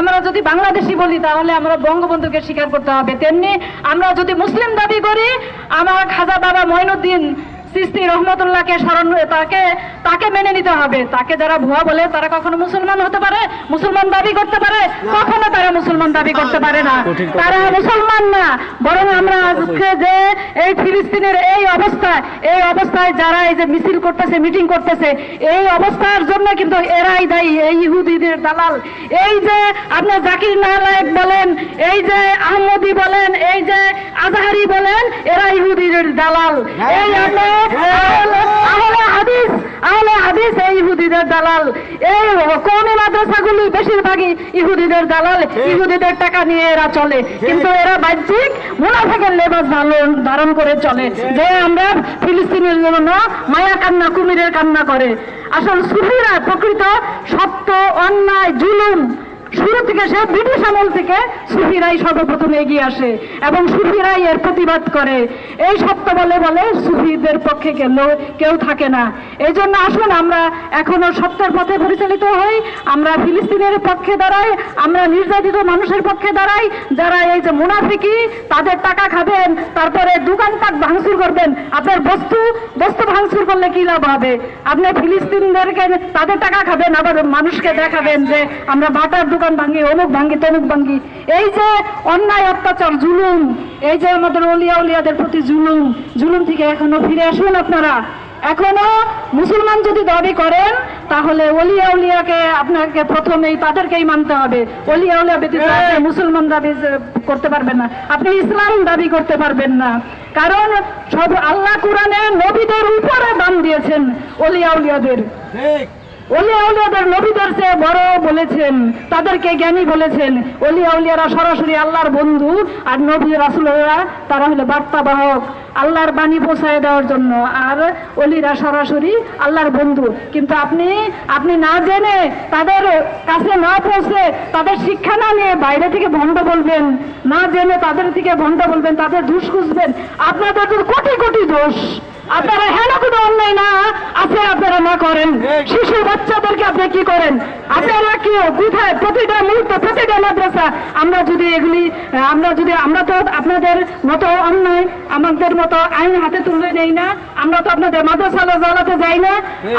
আমরা যদি বাংলাদেশি বলি, তাহলে আমরা বঙ্গবন্ধুকে স্বীকার করতে হবে। তেমনি আমরা যদি মুসলিম দাবি করি, আমার খাজা বাবা মঈনুদ্দিন সিস্তি রহমতুল্লাহকে স্মরণ তাকে তাকে মেনে নিতে হবে। তাকে যারা ভুয়া বলে তারা কখনো মুসলমান হতে পারে মুসলমান দাবি করতে পারে কখনো তারা মুসলমান দাবি করতে পারে না। তারা মুসলমান না বরং আমরা আজকে যে এই ফিলিস্তিনের এই অবস্থা এই অবস্থায় যারা এই যে মিছিল করতেছে মিটিং করতেছে এই অবস্থার জন্য কিন্তু এরাই দায়ী এই ইহুদিদের দালাল। এই যে আপনার জাকির নায়ক বলেন এই যে আহমদি বলেন এই যে আজহারি বলেন এরা ইহুদিদের দালাল। এই আপনার আহলে আহলে হাদিস আহলে হাদিস এই ইহুদিদের দালাল। এই কৌমি মাদ্রাসাগুলি বেশিরভাগই ইহুদিদের দালাল ইহুদিদের টাকা নিয়ে এরা চলে। কিন্তু এরা বাহ্যিক মুনাফেকের লেবাস ধারণ ধারণ করে চলে। যে আমরা ফিলিস্তিনের জন্য মায়া কান্না কুমিরের কান্না করে। আসল সুফিরা প্রকৃত সত্য অন্যায় জুলুম শুরু থেকে সে ব্রিটিশ আমল থেকে সুফিরাই সর্বপ্রথম এগিয়ে আসে এবং সুফিরাই এর প্রতিবাদ করে। এই সত্য বলে বলে সুফিদের পক্ষে কেউ কেউ থাকে না। এই জন্য আসুন আমরা এখনও সত্যের পথে পরিচালিত হই। আমরা ফিলিস্তিনের পক্ষে দাঁড়াই, আমরা নির্যাতিত মানুষের পক্ষে দাঁড়াই। যারা এই যে মুনাফিকি, তাদের টাকা খাবেন, তারপরে দোকানপাট ভাঙচুর করবেন। আপনার বস্তু বস্তু ভাঙচুর করলে কি লাভ হবে? আপনি ফিলিস্তিনদেরকে তাদের টাকা খাবেন আবার মানুষকে দেখাবেন যে আমরা বাটার দোকান ভাঙি অমুক ভাঙি তমুক ভাঙি। এই যে অন্যায় অত্যাচার জুলুম এই যে আমাদের অলিয়া উলিয়াদের প্রতি জুলুম জুলুম থেকে এখনও ফিরে আসুন আপনারা। এখনও মুসলমান যদি দাবি করেন তাহলে অলিয়া উলিয়াকে আপনাকে প্রথমেই তাদেরকেই মানতে হবে। অলিয়া উলিয়া ব্যতীত মুসলমান দাবি করতে পারবেন না। আপনি ইসলাম দাবি করতে পারবেন না। কারণ সব আল্লাহ কোরআনে নবীদের উপরে দাম দিয়েছেন অলিয়া উলিয়াদের অলিয়া উলিয়াদের নবীদের চেয়ে বড় বলেছেন তাদেরকে জ্ঞানী বলেছেন অলিয়া উলিয়ারা সরাসরি আল্লাহর বন্ধু আর নবী রাসুলরা তারা হলো বার্তাবাহক আল্লাহর বাণী পৌঁছায় দেওয়ার জন্য। আর অলিরা সরাসরি আল্লাহর বন্ধু। কিন্তু আপনি আপনি না জেনে তাদের কাছে না পৌঁছে তাদের শিক্ষা না নিয়ে বাইরে থেকে ভণ্ড বলবেন না জেনে তাদের থেকে ভণ্ড বলবেন তাদের দোষ খুঁজবেন আপনাদের কোটি কোটি দোষ। আপনারা হেন না করেন। শিশু বাচ্চাদেরকে আপনি কি করেন? আপনারা কি কোথায় প্রতিটা মুহূর্তে প্রতিটা মাদ্রাসা আমরা যদি এগুলি আমরা যদি আমরা তো আপনাদের মতো অন্যায় আমাদের মতো আইন হাতে তুলে নেই না আমরা তো আপনাদের মাদ্রাসা জ্বালাতে যাই না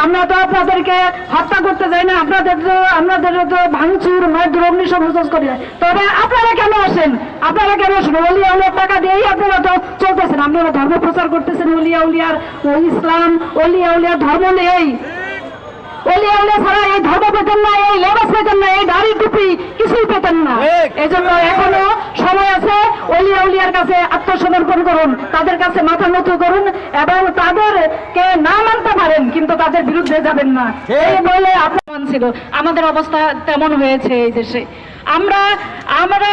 আমরা তো আপনাদেরকে হত্যা করতে যাই না আপনাদের তো আপনাদের তো ভাঙচুর মারধর অগ্নি সংযোগ করি না। তবে আপনারা কেন আসেন? আপনারা কেন আসেন? অলিয়া উলিয়ার টাকা দিয়েই আপনারা তো চলতেছেন। আপনারা ধর্ম প্রচার করতেছেন অলিয়া উলিয়ার ইসলাম অলিয়া উলিয়ার ধর্ম নেই। ছাড়া এই ধর্ম পেতেন না এই লেবাস পেতেন না এই দাড়ি টুপি কিছুই পেতেন না। এখনও সময় আছে কাছে আত্মসমর্পণ করুন তাদের কাছে মাথা নত করুন এবং তাদেরকে না মানতে পারেন কিন্তু তাদের বিরুদ্ধে যাবেন না। এই বলে আপনার ছিল। আমাদের অবস্থা তেমন হয়েছে এই দেশে। আমরা আমরা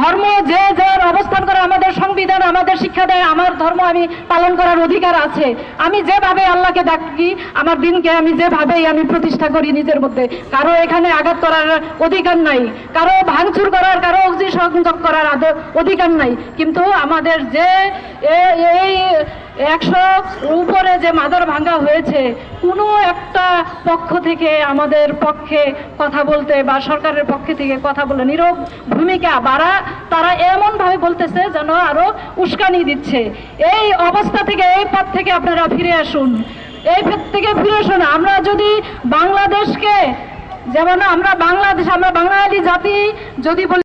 ধর্ম যে যার অবস্থান করে আমাদের সংবিধান, আমাদের শিক্ষা দেয়, আমার ধর্ম আমি পালন করার অধিকার আছে। আমি যেভাবে আল্লাহকে ডাকি, আমার দিনকে আমি যেভাবেই আমি প্রতিষ্ঠা করি নিজের মধ্যে, কারও এখানে আঘাত করার অধিকার নাই, কারও ভাঙচুর করার, কারও সংযোগ করার অধিকার নাই। কিন্তু আমাদের যে এই একশো উপরে যে মাদার ভাঙ্গা হয়েছে, কোনো একটা পক্ষ থেকে আমাদের পক্ষে কথা বলতে বা সরকারের পক্ষে থেকে কথা বলে নীরব ভূমিকা বাড়া, তারা এমন ভাবে বলতেছে যেন আরও উস্কানি দিচ্ছে। এই অবস্থা থেকে, এই পথ থেকে আপনারা ফিরে আসুন। এই পথ থেকে ফিরে আসুন। আমরা যদি বাংলাদেশকে, যেমন আমরা বাংলাদেশ, আমরা বাঙালি জাতি যদি বলি